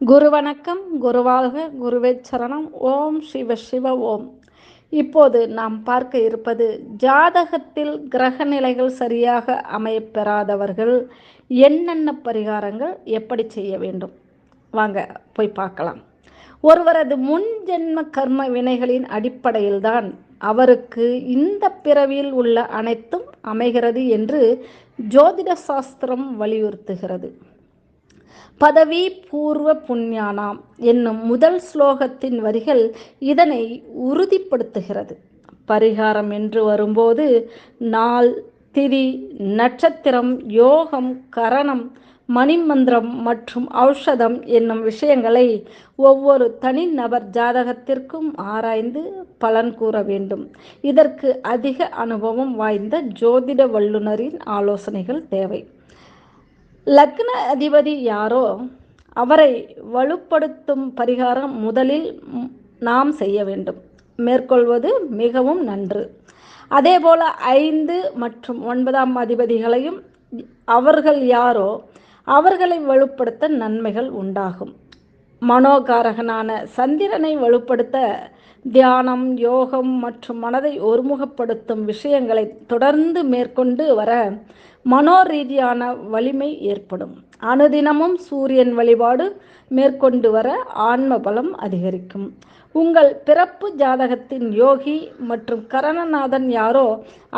குரு வணக்கம் குருவாழ்க குருவே சரணம். ஓம் சிவ சிவ ஓம். இப்போது நாம் பார்க்க இருப்பது ஜாதகத்தில் கிரக நிலைகள் சரியாக அமையப்பெறாதவர்கள் என்னென்ன பரிகாரங்கள் எப்படி செய்ய வேண்டும்? வாங்க போய் பார்க்கலாம். ஒருவரது முன் ஜென்ம கர்ம வினைகளின் அடிப்படையில்தான் அவருக்கு இந்த பிறவியில் உள்ள அனைத்தும் அமைகிறது என்று ஜோதிட சாஸ்திரம் வலியுறுத்துகிறது. பதவி பூர்வ புண்ணியானாம் என்னும் முதல் ஸ்லோகத்தின் வரிகள் இதனை உறுதிப்படுத்துகிறது. பரிகாரம் என்று வரும்போது நாள் திதி நட்சத்திரம் யோகம் கரணம் மணிமந்திரம் மற்றும் ஔஷதம் என்னும் விஷயங்களை ஒவ்வொரு தனிநபர் ஜாதகத்திற்கும் ஆராய்ந்து பலன் கூற வேண்டும். இதற்கு அதிக அனுபவம் வாய்ந்த ஜோதிட வல்லுநரின் ஆலோசனைகள் தேவை. லக்ன அதிபதி யாரோ அவரை வலுப்படுத்தும் பரிகாரம் முதலில் நாம் செய்ய வேண்டும். மேற்கொள்வது மிகவும் நன்று. அதேபோல ஐந்து மற்றும் ஒன்பதாம் அதிபதிகளையும் அவர்கள் யாரோ அவர்களை வலுப்படுத்த நன்மைகள் உண்டாகும். மனோகாரகனான சந்திரனை வலுப்படுத்த தியானம் யோகம் மற்றும் மனதை ஒருமுகப்படுத்தும் விஷயங்களை தொடர்ந்து மேற்கொண்டு வர மனோரீதியான வலிமை ஏற்படும். அனுதினமும் சூரியன் வழிபாடு மேற்கொண்டு வர ஆன்ம பலம் அதிகரிக்கும். உங்கள் பிறப்பு ஜாதகத்தின் யோகி மற்றும் கரணநாதன் யாரோ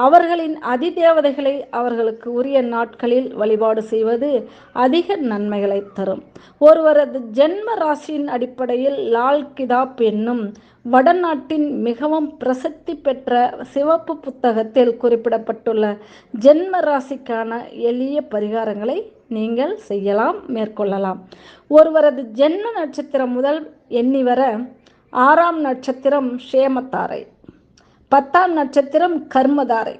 அவர்களின் அதிதேவதைகளை அவர்களுக்கு உரிய நாட்களில் வழிபாடு செய்வது அதிக நன்மைகளை தரும். ஒருவரது ஜென்ம ராசியின் அடிப்படையில் லால் கிதாப் என்னும் வடநாட்டின் மிகவும் பிரசித்தி பெற்ற சிவப்பு புத்தகத்தில் குறிப்பிடப்பட்டுள்ள ஜென்ம ராசிக்கான எளிய பரிகாரங்களை நீங்கள் செய்யலாம் மேற்கொள்ளலாம். ஒருவரது ஜென்ம நட்சத்திரம் முதல் எண்ணி வர ஆறாம் நட்சத்திரம் சேமத்தாரை பத்தாம் நட்சத்திரம் கர்மதாரை.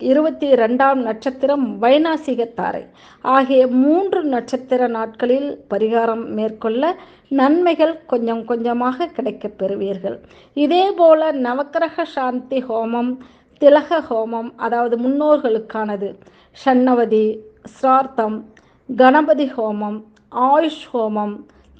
இருபத்தி ரெண்டாம் நட்சத்திரம் வைநாசிகத்தாரை ஆகிய மூன்று நட்சத்திர நாட்களில் பரிகாரம் மேற்கொள்ள நன்மைகள் கொஞ்சம் கொஞ்சமாக கிடைக்கப் பெறுவீர்கள். இதே போல நவக்கிரக சாந்தி ஹோமம் திலக ஹோமம் அதாவது முன்னோர்களுக்கானது. ஷண்ணவதி ஸ்ரார்த்தம் கணபதி ஹோமம் ஆயுஷ் ஹோமம்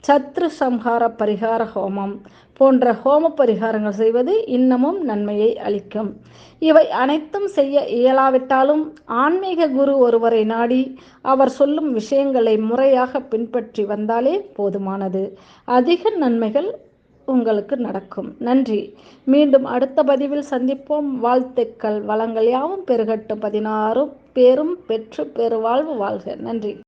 சத்ரு சம்ஹார பரிகார ஹோமம் போன்ற ஹோம பரிகாரங்கள் செய்வது இன்னமும் நன்மையை அளிக்கும். இவை அனைத்தும் செய்ய இயலாவிட்டாலும் ஆன்மீக குரு ஒருவரை நாடி அவர் சொல்லும் விஷயங்களை முறையாக பின்பற்றி வந்தாலே போதுமானது. அதிக நன்மைகள் உங்களுக்கு நடக்கும். நன்றி. மீண்டும் அடுத்த பதிவில் சந்திப்போம். வாழ்த்துக்கள். வளங்கள் யாவும் பெருகட்டும். பதினாறும் பேரும் பெற்று பெருவாழ்வு வாழ்க. நன்றி.